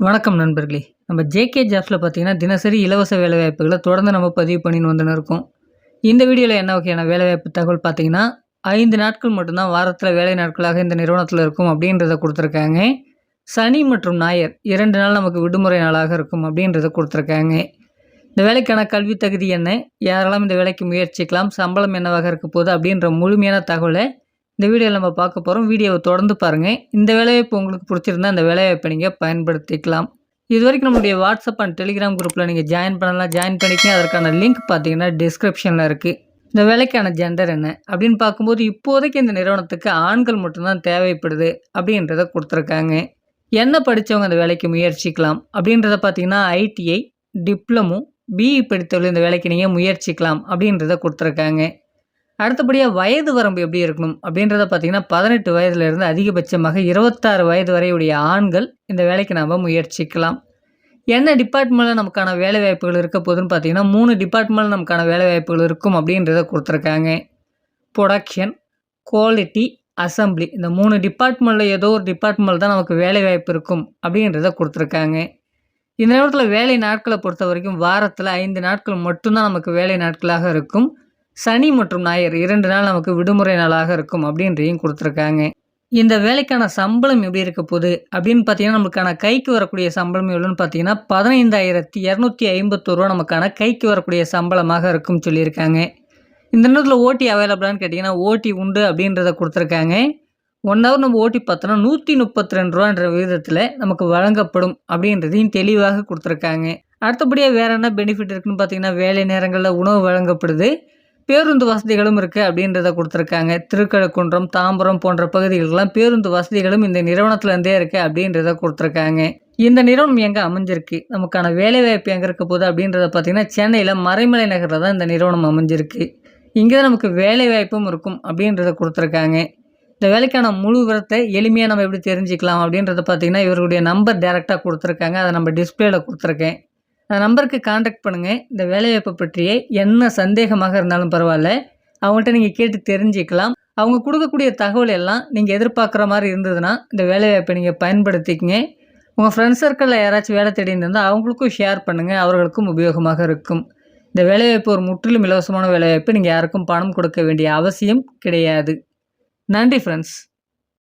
வணக்கம் நண்பர்களே. நம்ம ஜேகே ஜாப்ஸில் பார்த்தீங்கன்னா தினசரி இலவச வேலைவாய்ப்புகளை தொடர்ந்து நம்ம பதிவு பண்ணின்னு வந்துன்னு இருக்கோம். இந்த வீடியோவில் என்ன வகையான வேலைவாய்ப்பு தகவல் பார்த்தீங்கன்னா ஐந்து நாட்கள் மட்டும்தான் வாரத்தில் வேலை நாட்களாக இந்த நிறுவனத்தில் இருக்கும் அப்படின்றத கொடுத்துருக்காங்க. சனி மற்றும் ஞாயிறு இரண்டு நாள் நமக்கு விடுமுறை நாளாக இருக்கும் அப்படின்றத கொடுத்துருக்காங்க. இந்த வேலைக்கான கல்வி தகுதி என்ன? யாரெல்லாம் இந்த வேலைக்கு முயற்சிக்கலாம்? சம்பளம் என்னவாக இருக்க போகுது? அப்படின்ற முழுமையான தகவலை இந்த வீடியோவில் நம்ம பார்க்க போகிறோம் வீடியோவை தொடர்ந்து பாருங்கள் இந்த வேலைவாய்ப்பு உங்களுக்கு பிடிச்சிருந்தா அந்த வேலைவாய்ப்பை நீங்கள் பயன்படுத்திக்கலாம். இது வரைக்கும் நம்மளுடைய வாட்ஸ்அப் அண்ட் டெலிகிராம் குரூப்பில் நீங்கள் ஜாயின் பண்ணலாம். ஜாயின் பண்ணிக்கங்க அதற்கான லிங்க் பார்த்தீங்கன்னா டிஸ்கிரிப்ஷனில் இருக்குது இந்த வேலைக்கான ஜெண்டர் என்ன அப்படின்னு பார்க்கும்போது இப்போதைக்கு இந்த நிறுவனத்துக்கு ஆண்கள் மட்டும்தான் தேவைப்படுது அப்படின்றத கொடுத்துருக்காங்க. என்ன படித்தவங்க அந்த வேலைக்கு முயற்சிக்கலாம் அப்படின்றத பார்த்தீங்கன்னா ஐடிஐ டிப்ளமோ பிஇ படித்தவர்கள் இந்த வேலைக்கு நீங்கள் முயற்சிக்கலாம் அப்படின்றத கொடுத்துருக்காங்க. அடுத்தபடியாக வயது வரம்பு எப்படி இருக்கணும் அப்படின்றத பார்த்தீங்கன்னா பதினெட்டு வயதுலேருந்து அதிகபட்சமாக இருபத்தாறு வயது வரையுடைய ஆண்கள் இந்த வேலைக்கு நாம் முயற்சிக்கலாம். என்ன டிபார்ட்மெண்ட்டில் நமக்கான வேலை வாய்ப்புகள் இருக்க போதுன்னு பார்த்தீங்கன்னா மூணு டிபார்ட்மெண்ட்டில் நமக்கான வேலை வாய்ப்புகள் இருக்கும் அப்படின்றத கொடுத்துருக்காங்க. ப்ரொடக்ஷன் குவாலிட்டி அசம்பிளி இந்த மூணு டிபார்ட்மெண்ட்டில் ஏதோ ஒரு டிபார்ட்மெண்ட் தான் நமக்கு வேலை வாய்ப்பு இருக்கும் அப்படின்றத கொடுத்துருக்காங்க. இந்த நேரத்தில் வேலை நாட்களை பொறுத்த வரைக்கும் வாரத்தில் ஐந்து நாட்கள் மட்டும்தான் நமக்கு வேலை நாட்களாக இருக்கும். சனி மற்றும் ஞாயிறு இரண்டு நாள் நமக்கு விடுமுறை நாளாக இருக்கும் அப்படின்றையும் கொடுத்துருக்காங்க. இந்த வேலைக்கான சம்பளம் எப்படி இருக்க போகுது? அப்படின்னு பார்த்தீங்கன்னா நமக்கான கைக்கு வரக்கூடிய சம்பளம் எவ்வளோன்னு பார்த்தீங்கன்னா பதினைந்தாயிரத்தி இரநூத்தி ஐம்பத்தோரு ரூபா நமக்கான கைக்கு வரக்கூடிய சம்பளமாக இருக்கும் சொல்லியிருக்காங்க. இந்த நேரத்தில் ஓட்டி அவைலபிளான்னு கேட்டிங்கன்னா ஓட்டி உண்டு அப்படின்றத கொடுத்துருக்காங்க. ஒன் ஹவர் நம்ம ஓட்டி பார்த்தோன்னா நூற்றி முப்பத்தி ரெண்டு ரூபான்ற விகிதத்தில் நமக்கு வழங்கப்படும் அப்படின்றதையும் தெளிவாக கொடுத்துருக்காங்க. அடுத்தபடியாக வேறு என்ன பெனிஃபிட் இருக்குதுன்னு பார்த்தீங்கன்னா வேலை நேரங்களில் உணவு வழங்கப்படுது. பேருந்து வசதிகளும் இருக்குது அப்படின்றத கொடுத்துருக்காங்க. திருக்கழுக்குன்றம் தாம்பரம் போன்ற பகுதிகளுக்கெல்லாம் பேருந்து வசதிகளும் இந்த நிறுவனத்துலேருந்தே இருக்குது அப்படின்றத கொடுத்துருக்காங்க. இந்த நிறுவனம் எங்கே அமைஞ்சிருக்கு? நமக்கான வேலைவாய்ப்பு எங்கே இருக்க போகுது அப்படின்றத பார்த்திங்கன்னா சென்னையில் மறைமலை நகரில் தான் இந்த நிறுவனம் அமைஞ்சிருக்கு. இங்கே தான் நமக்கு வேலைவாய்ப்பும் இருக்கும் அப்படின்றத கொடுத்துருக்காங்க. இந்த வேலைக்கான முழு விவரத்தை எளிமையாக நம்ம எப்படி தெரிஞ்சுக்கலாம் அப்படின்றத பார்த்திங்கன்னா இவருடைய நம்பர் டேரெக்டாக கொடுத்துருக்காங்க. அதை நம்ம டிஸ்பிளேயில் கொடுத்துருக்கேன். அந்த நம்பருக்கு காண்டாக்ட் பண்ணுங்கள் இந்த வேலைவாய்ப்பை பற்றிய என்ன சந்தேகமாக இருந்தாலும் பரவாயில்ல. அவங்கள்ட்ட நீங்கள் கேட்டு தெரிஞ்சுக்கலாம். அவங்க கொடுக்கக்கூடிய தகவல் எல்லாம் நீங்கள் எதிர்பார்க்குற மாதிரி இருந்ததுன்னா இந்த வேலைவாய்ப்பை நீங்கள் பயன்படுத்திக்கங்க. உங்கள் ஃப்ரெண்ட்ஸ் சர்க்கிளில் யாராச்சும் வேலை தேடின்னு இருந்தால் அவங்களுக்கும் ஷேர் பண்ணுங்கள் அவர்களுக்கும் உபயோகமாக இருக்கும். இந்த வேலைவாய்ப்பு ஒரு முற்றிலும் இலவசமான வேலைவாய்ப்பு. நீங்கள் யாருக்கும் பணம் கொடுக்க வேண்டிய அவசியம் கிடையாது. நன்றி ஃப்ரெண்ட்ஸ்